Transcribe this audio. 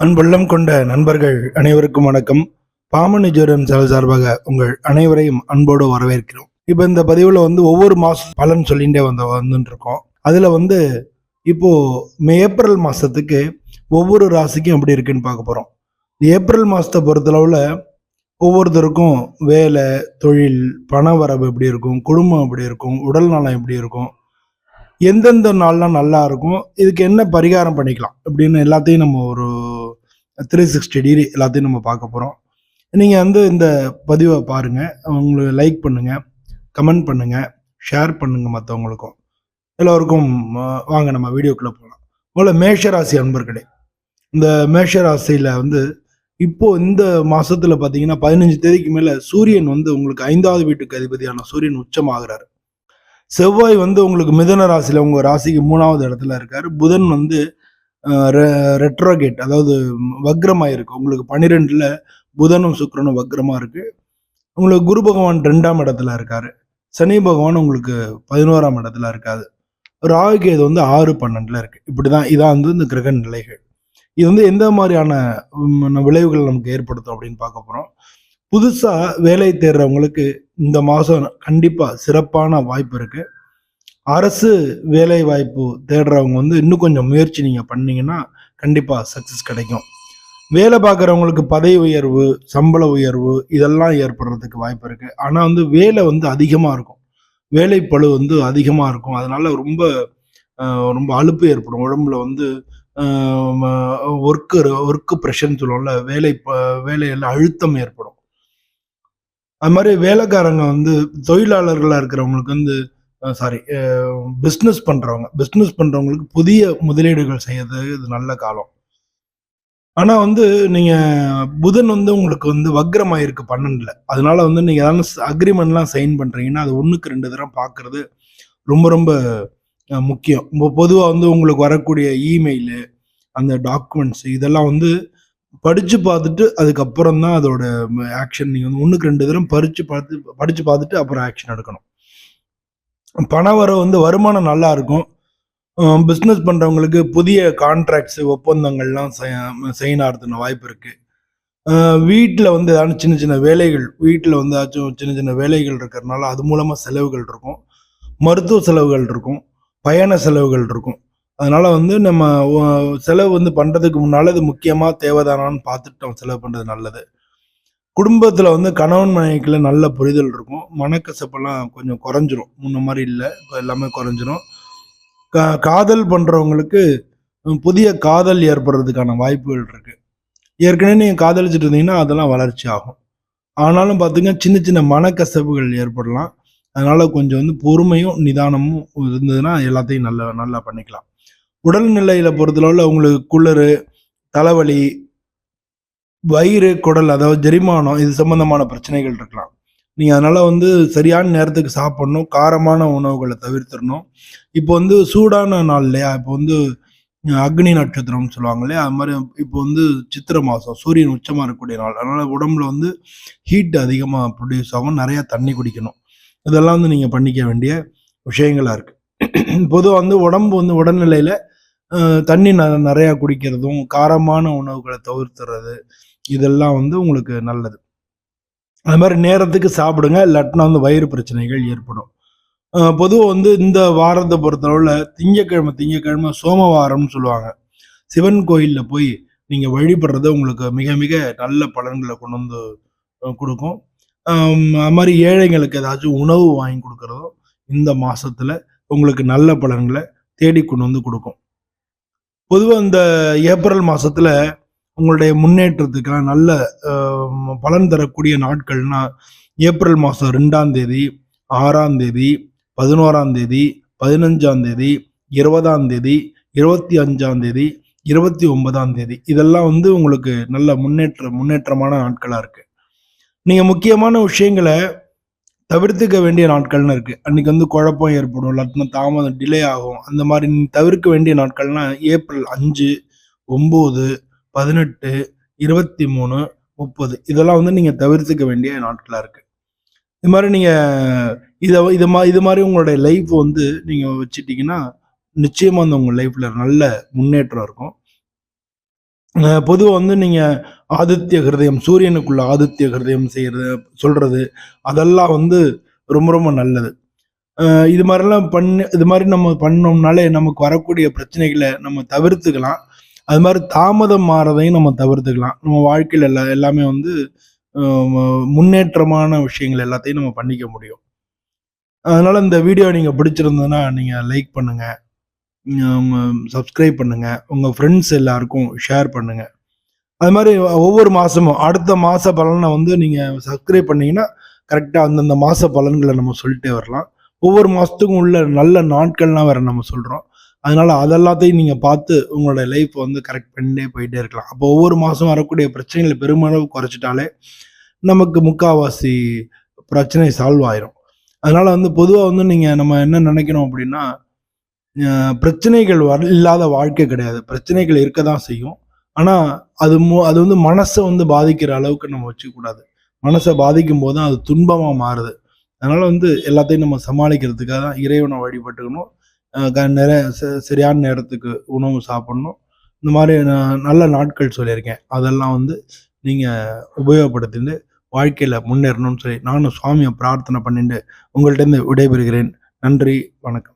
அன்புள்ளம் கொண்ட நண்பர்கள் அனைவருக்கும் வணக்கம். பாமணி ஜோரம் சேனல் சார்பாக உங்கள் அனைவரையும் அன்போடு வரவேற்கிறோம். இப்போ இந்த பதிவில் வந்து ஒவ்வொரு மாதம் பலன் சொல்லிகிட்டே வந்த வந்துட்டு இருக்கோம் அதில் வந்து இப்போது மே ஏப்ரல் மாதத்துக்கு ஒவ்வொரு ராசிக்கும் எப்படி இருக்குன்னு பார்க்க போகிறோம் ஏப்ரல் மாதத்தை பொறுத்தளவில் ஒவ்வொருத்தருக்கும் வேலை தொழில் பண வரவு எப்படி இருக்கும் குடும்பம் எப்படி இருக்கும் உடல் நலம் எப்படி இருக்கும் எந்தெந்த நாள்லாம் நல்லா இருக்கும் இதுக்கு என்ன பரிகாரம் பண்ணிக்கலாம் அப்படின்னு எல்லாத்தையும் நம்ம ஒரு த்ரீ சிக்ஸ்டி டிகிரி எல்லாத்தையும் நம்ம பார்க்க போகிறோம் நீங்கள் வந்து இந்த பதிவை பாருங்கள் உங்களுக்கு லைக் பண்ணுங்கள் கமெண்ட் பண்ணுங்கள் ஷேர் பண்ணுங்கள் மற்றவங்களுக்கும் எல்லோருக்கும் வாங்க நம்ம வீடியோக்குள்ளே போகலாம் முதல்ல மேஷராசி அன்பர்களே இந்த மேஷராசியில் வந்து இப்போது இந்த மாதத்தில் பார்த்தீங்கன்னா பதினஞ்சு தேதிக்கு மேலே சூரியன் வந்து உங்களுக்கு ஐந்தாவது வீட்டுக்கு அதிபதியான சூரியன் உச்சமாகிறாரு. செவ்வாய் வந்து உங்களுக்கு மிதன ராசியில் உங்கள் ராசிக்கு மூணாவது இடத்துல இருக்கார். புதன் வந்து ரெட்ரோகேட் அதாவது வக்ரமாக இருக்குது உங்களுக்கு பன்னிரெண்டில் புதனும் சுக்கிரனும் வக்ரமாக இருக்குது உங்களுக்கு குரு பகவான் ரெண்டாம் இடத்துல இருக்காரு. சனி பகவான் உங்களுக்கு பதினோராம் இடத்துல இருக்காது ராகுகேது வந்து ஆறு பன்னெண்டில் இருக்குது இப்படி தான் இதான் வந்து இந்த கிரக நிலைகள். இது வந்து எந்த மாதிரியான விளைவுகள் நமக்கு ஏற்படுத்தும் அப்படின்னு பார்க்க போகிறோம் புதுசாக வேலை தேடுறவங்களுக்கு இந்த மாதம் கண்டிப்பாக சிறப்பான வாய்ப்பு இருக்குது அரசு வேலை வாய்ப்பு தேடுறவங்க வந்து இன்னும் கொஞ்சம் முயற்சி நீங்கள் பண்ணீங்கன்னா கண்டிப்பாக சக்ஸஸ் கிடைக்கும். வேலை பார்க்குறவங்களுக்கு பதவி உயர்வு சம்பள உயர்வு இதெல்லாம் ஏற்படுறதுக்கு வாய்ப்பு இருக்குது ஆனால் வந்து வேலை வந்து அதிகமாக இருக்கும். வேலை பளு வந்து அதிகமாக இருக்கும். அதனால ரொம்ப ரொம்ப அலுப்பு ஏற்படும். உடம்புல வந்து ஒர்க்கு ஒர்க்கு ப்ரெஷர்னு சொல்லுவோம்ல வேலை ப- அழுத்தம் ஏற்படும். அது மாதிரி வேலைக்காரங்க வந்து தொழிலாளர்களாக இருக்கிறவங்களுக்கு வந்து சாரி பிஸ்னஸ் பண்ணுறவங்க பிஸ்னஸ் பண்ணுறவங்களுக்கு புதிய முதலீடுகள் செய்யறது இது நல்ல காலம். ஆனால் வந்து நீங்கள் புதன் வந்து உங்களுக்கு வந்து வக்ரமாக இருக்கு பன்னெண்டில். அதனால வந்து நீங்கள் ஏதாவது அக்ரிமெண்ட்லாம் சைன் பண்ணுறீங்கன்னா அது ஒன்றுக்கு ரெண்டு தடவை பார்க்குறது ரொம்ப ரொம்ப முக்கியம். இப்போ பொதுவாக வந்து உங்களுக்கு வரக்கூடிய இமெயிலு அந்த டாக்குமெண்ட்ஸ் இதெல்லாம் வந்து படித்து பார்த்துட்டு அதுக்கப்புறம் தான் அதோட ஆக்ஷன் நீங்கள் வந்து ஒன்றுக்கு ரெண்டு தடவை பறித்து பார்த்து படித்து பார்த்துட்டு அப்புறம் ஆக்ஷன் எடுக்கணும். பண வரவு வந்து வருமானம் நல்லா இருக்கும் பிஸ்னஸ் பண்ணுறவங்களுக்கு புதிய கான்ட்ராக்ட்ஸு ஒப்பந்தங்கள்லாம் சைன் ஆகிறதுன வாய்ப்பு இருக்குது வீட்டில் வந்து ஏதாவது சின்ன சின்ன வேலைகள் வீட்டில் வந்து ஏதாச்சும் சின்ன சின்ன வேலைகள் இருக்கிறதுனால அது மூலமாக செலவுகள் இருக்கும். மருத்துவ செலவுகள் இருக்கும். பயண செலவுகள் இருக்கும். அதனால் வந்து நம்ம செலவு வந்து பண்ணுறதுக்கு முன்னால் இது முக்கியமாக தேவைதானான்னு பார்த்துட்டு நம்ம செலவு பண்ணுறது நல்லது. குடும்பத்தில் வந்து கணவன் மனைவிக்குள்ள நல்ல புரிதல் இருக்கும். மனக்கசப்பெல்லாம் கொஞ்சம் குறைஞ்சிரும். முன்ன மாதிரி இல்லை. இப்போ எல்லாமே குறைஞ்சிரும். கா காதல் பண்ணுறவங்களுக்கு புதிய காதல் ஏற்படுறதுக்கான வாய்ப்புகள் இருக்குது ஏற்கனவே நீங்கள் காதலிச்சுட்டு இருந்தீங்கன்னா அதெல்லாம் வளர்ச்சி ஆகும். ஆனாலும் பார்த்திங்கன்னா சின்ன சின்ன மனக்கசப்புகள் ஏற்படலாம். அதனால் கொஞ்சம் வந்து பொறுமையும் நிதானமும் இருந்ததுன்னா எல்லாத்தையும் நல்லா நல்லா பண்ணிக்கலாம். உடல்நிலையில் பொறுத்தளவில் உங்களுக்கு குளிர் தலைவலி வயிறு குடல் அதாவது ஜெரிமானம் இது சம்பந்தமான பிரச்சனைகள் இருக்கலாம். நீங்கள் அதனால் வந்து சரியான நேரத்துக்கு சாப்பிடணும் காரமான உணவுகளை தவிர்த்துடணும். இப்போ வந்து சூடான நாள் இல்லையா? இப்போ வந்து அக்னி நட்சத்திரம்னு சொல்லுவாங்க இல்லையா? அது மாதிரி இப்போ வந்து சித்திரை மாதம் சூரியன் உச்சமாக இருக்கக்கூடிய நாள். அதனால் உடம்புல வந்து ஹீட் அதிகமாக ப்ரொடியூஸ் ஆகும் நிறையா தண்ணி குடிக்கணும். இதெல்லாம் வந்து நீங்கள் பண்ணிக்க வேண்டிய விஷயங்களாக இருக்குது பொதுவாக வந்து உடம்பு வந்து உடல்நிலையில் தண்ணி ந நிறையா குடிக்கிறதும் காரமான உணவுகளை தவிர்த்துறது இதெல்லாம் வந்து உங்களுக்கு நல்லது. அது மாதிரி நேரத்துக்கு சாப்பிடுங்க இல்லாட்டினா வந்து வயிறு பிரச்சனைகள் ஏற்படும். பொதுவாக வந்து இந்த வாரத்தை பொறுத்தளவில் திங்கக்கிழமை திங்கக்கிழமை சோமவாரம்னு சொல்லுவாங்க. சிவன் கோயிலில் போய் நீங்கள் வழிபடுறது உங்களுக்கு மிக மிக நல்ல பலன்களை கொண்டு வந்து கொடுக்கும். அது மாதிரி ஏழைங்களுக்கு ஏதாச்சும் உணவு வாங்கி கொடுக்குறதும் இந்த மாதத்தில் உங்களுக்கு நல்ல பலன்களை தேடி கொண்டு வந்து கொடுக்கும். பொதுவாக இந்த ஏப்ரல் மாதத்தில் உங்களுடைய முன்னேற்றத்துக்கெல்லாம் நல்ல பலன் தரக்கூடிய நாட்கள்னா ஏப்ரல் மாதம் ரெண்டாம் தேதி ஆறாம் தேதி பதினோராம் தேதி பதினஞ்சாம் தேதி இருபதாம் தேதி இருபத்தி அஞ்சாம் தேதி இருபத்தி ஒன்பதாம் தேதி. இதெல்லாம் வந்து உங்களுக்கு நல்ல முன்னேற்ற முன்னேற்றமான நாட்களாக இருக்குது நீங்கள் முக்கியமான விஷயங்களை தவிர்த்துக்க வேண்டிய நாட்கள்னு இருக்குது அன்றைக்கி வந்து குழப்பம் ஏற்படும் இல்லாட்டினா தாமதம் டிலே ஆகும். அந்த மாதிரி நீ தவிர்க்க வேண்டிய நாட்கள்னால் ஏப்ரல் அஞ்சு ஒம்பது பதினெட்டு இருபத்தி மூணு முப்பது. இதெல்லாம் வந்து நீங்கள் தவிர்த்துக்க வேண்டிய நாட்களாக இருக்குது இது மாதிரி நீங்கள் இதை இது மா இது மாதிரி உங்களுடைய லைஃப் வந்து நீங்கள் வச்சுட்டீங்கன்னா நிச்சயமாக அந்த உங்கள் லைஃப்பில் நல்ல முன்னேற்றம் இருக்கும். பொதுவாக வந்து நீங்கள் ஆதித்ய ஹிருதயம் சூரியனுக்குள்ள ஆதித்ய ஹிருதயம் செய்கிறது சொல்கிறது அதெல்லாம் வந்து ரொம்ப ரொம்ப நல்லது. இது மாதிரிலாம் பண்ணி இது மாதிரி நம்ம பண்ணோம்னாலே நமக்கு வரக்கூடிய பிரச்சனைகளை நம்ம தவிர்த்துக்கலாம். அது மாதிரி தாமதம் மாறதையும் நம்ம தவிர்த்துக்கலாம். நம்ம வாழ்க்கையில் எல்லா எல்லாமே வந்து முன்னேற்றமான விஷயங்கள் எல்லாத்தையும் நம்ம பண்ணிக்க முடியும். அதனால் இந்த வீடியோ நீங்கள் பிடிச்சிருந்ததுன்னா நீங்கள் லைக் பண்ணுங்கள் சப்ஸ்கிரைப் பண்ணுங்கள் உங்கள் ஃப்ரெண்ட்ஸ் எல்லாருக்கும் ஷேர் பண்ணுங்கள் அது மாதிரி ஒவ்வொரு மாதமும் அடுத்த மாத பலனை வந்து நீங்கள் சப்ஸ்கிரைப் பண்ணீங்கன்னா கரெக்டாக அந்தந்த மாத பலன்களை நம்ம சொல்லிட்டே வரலாம். ஒவ்வொரு மாதத்துக்கும் உள்ள நல்ல நாட்கள்லாம் வேறு நம்ம சொல்கிறோம் அதனால அதெல்லாத்தையும் நீங்க பார்த்து உங்களோட லைஃப் வந்து கரெக்ட் பண்ணிட்டே போயிட்டே இருக்கலாம். அப்போ ஒவ்வொரு மாதம் வரக்கூடிய பிரச்சனைகளை பெருமளவு குறைச்சிட்டாலே நமக்கு முக்காவாசி பிரச்சனை சால்வ் ஆயிரும். அதனால வந்து பொதுவாக வந்து நீங்க நம்ம என்ன நினைக்கணும் அப்படின்னா பிரச்சனைகள் வர இல்லாத வாழ்க்கை கிடையாது. பிரச்சனைகள் இருக்க தான் செய்யும். ஆனா அது மு அது வந்து மனசை வந்து பாதிக்கிற அளவுக்கு நம்ம வச்சுக்கூடாது மனசை பாதிக்கும் போது தான் அது துன்பமா மாறுது. அதனால வந்து எல்லாத்தையும் நம்ம சமாளிக்கிறதுக்காக தான் இறைவனை வழிபட்டுக்கணும். நிறைய ச- சரியான நேரத்துக்கு உணவு சாப்பிடணும். இந்த மாதிரி நான் நல்ல நாட்கள் சொல்லியிருக்கேன். அதெல்லாம் வந்து நீங்கள் உபயோகப்படுத்திட்டு வாழ்க்கையில் முன்னேறணும்னு சொல்லி நானும் சுவாமியை பிரார்த்தனை பண்ணிட்டு உங்கள்கிட்டருந்து விடைபெறுகிறேன். நன்றி வணக்கம்.